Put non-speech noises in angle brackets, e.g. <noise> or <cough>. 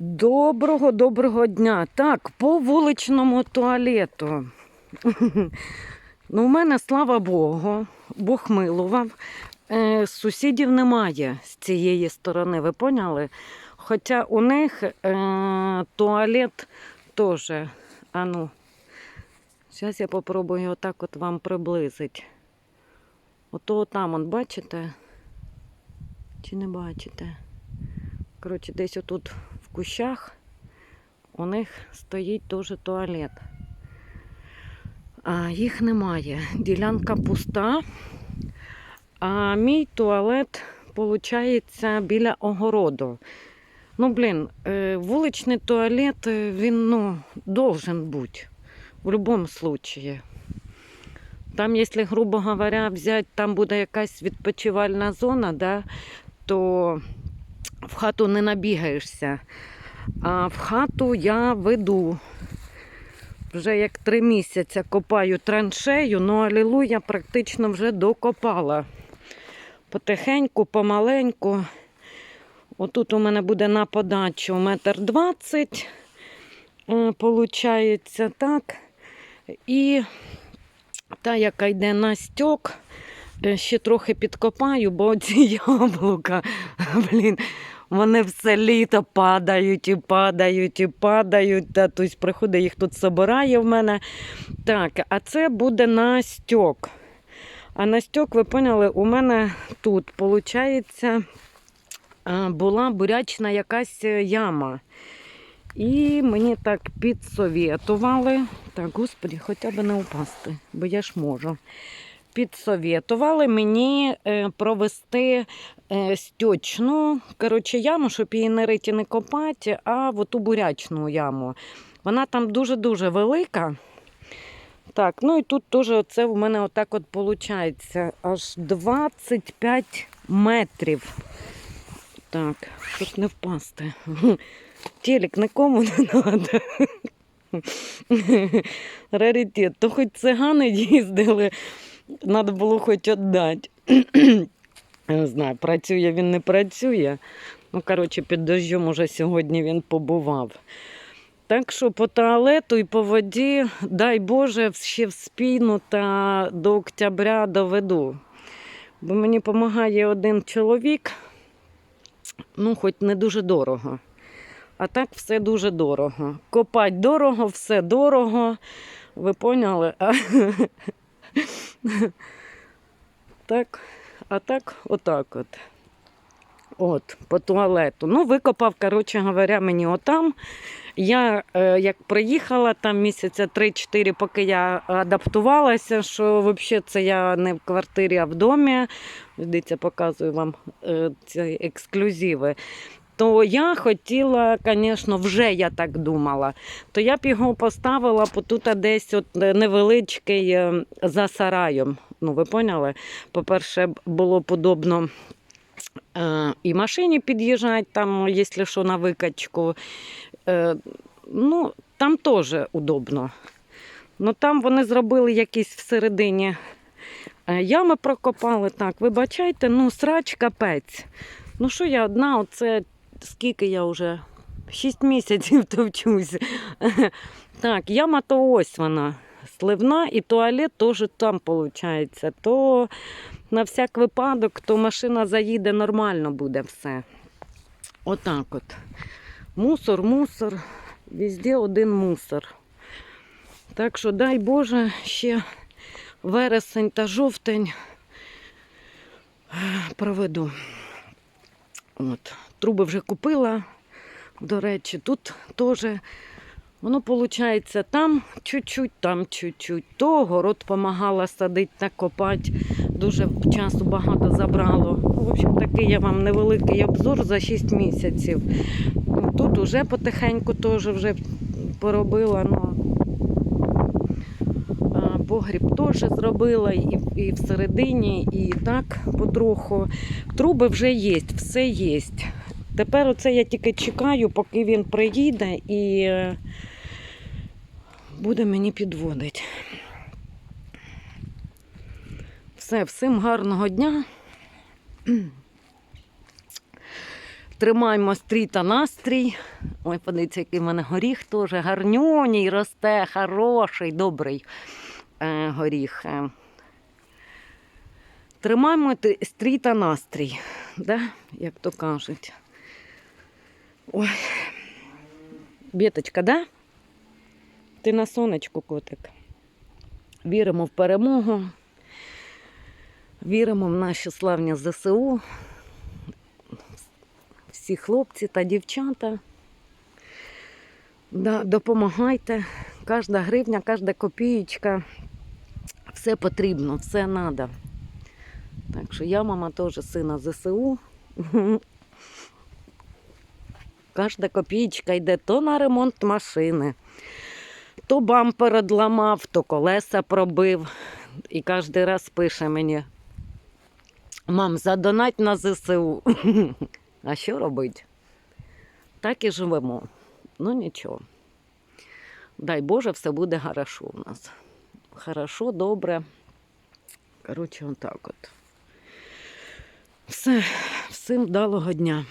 Доброго доброго дня. Так, по вуличному туалету. Ну, у мене, слава Богу, Бог милував. Е, сусідів немає з цієї сторони, ви поняли? Хоча у них е, туалет теж. А ну, зараз я попробую отак от вам приблизити. Ото там, он, бачите? Чи не бачите? Коротше, десь отут кущах у них стоїть теж туалет. А їх немає. Ділянка пуста. А мій туалет, виходить, біля огороду. Ну, блін, е, вуличний туалет, е, він ну, должен бути. В будь-якому випадку. Там, якщо, грубо говоря, взяти, там буде якась відпочивальна зона, да, то в хату не набігаєшся. А в хату я веду. Вже як три місяці копаю траншею, ну алілуя практично вже докопала. Потихеньку, помаленьку. Отут у мене буде на подачу метр двадцять, е, получається так. І та, яка йде на стьок, е, ще трохи підкопаю, бо <laughs> ці яблука, блін, вони все літо падають і падають і падають. Та, тобто приходить їх тут собирає в мене. Так, а це буде на. А на стьок, ви поняли, у мене тут, виходить, була бурячна якась е, яма. І мені так підсовєтували. Так, господі, хоча б не упасти, бо я ж можу. Підсовєтували мені е, провести е, стьочну коротше, яму, щоб її не риті не копати, а в оту бурячну яму. Вона там дуже-дуже велика. Так, ну і тут теж це в мене отак от виходить. Аж 25 метрів. Так, щоб не впасти. <laughs> Телек нікому не треба. <laughs> Раритет. То хоч цигани <laughs> їздили, треба було хоч віддати. Я не знаю, працює він не працює. Ну, коротше, під дощом уже сьогодні він побував. Так що по туалету і по воді, дай Боже, ще в спину та до октября доведу. Бо мені допомагає один чоловік, ну, хоч не дуже дорого. А так все дуже дорого. Копать дорого, все дорого. Ви поняли? <laughs> <laughs> Так, а так, отак от. От, по туалету. Ну, викопав, коротше говоря, мені отам. Я е, як приїхала там місяця 3-4, поки я адаптувалася, що взагалі це я не в квартирі, а в домі. Дивіться, показую вам е, ці ексклюзиви. То я хотіла, звісно, вже я так думала, то я б його поставила тут десь от невеличкий е, за сараєм. Ну, ви поняли? По-перше, було подобно е, і машині під'їжджати, там, якщо що, на викачку. Е, ну, там теж удобно. Ну там вони зробили якісь всередині е, ями прокопали. Так, вибачайте, ну срач капець. Ну що я одна, оце скільки я вже? Шість місяців <laughs> товчусь. <laughs> Так, яма то ось вона. Сливна і туалет теж там виходить. То на всяк випадок, то машина заїде нормально буде все. Отак от. Мусор, мусор, везде один мусор. Так що, дай Боже, ще вересень та жовтень проведу. От. Труби вже купила. До речі, тут теж воно виходить там чуть-чуть, там чуть-чуть. То город допомагала садити та копати. Дуже часу багато забрало. Ну, В общем, такий я вам невеликий обзор за 6 місяців. Тут уже потихеньку теж вже поробила. Погріб теж зробила і, і всередині, і так потроху. Труби вже є, все є. Тепер оце я тільки чекаю, поки він приїде і е, буде мені підводити. Все, всім гарного дня. <clears throat> Тримаємо стрій та настрій. Ой, подивіться, який в мене горіх теж гарнюній росте, хороший, добрий горіх. Е. Тримаємо стрій та настрій, да? як то кажуть. Ой. Біточка, да? Ти на сонечку, котик. Віримо в перемогу. Віримо в наші славні ЗСУ. Всі хлопці та дівчата. Да, допомагайте. Кожна гривня, кожна копієчка. Все потрібно, все треба. Так що я, мама, теж сина ЗСУ. Кожна копієчка йде то на ремонт машини, то бампер одламав, то колеса пробив. І кожен раз пише мені: Мам, задонать на ЗСУ. А що робити? Так і живемо. Ну нічого. Дай Боже, все буде хорошо у нас. Хорошо, добре. Коротше, отак от. Все, всім вдалого дня.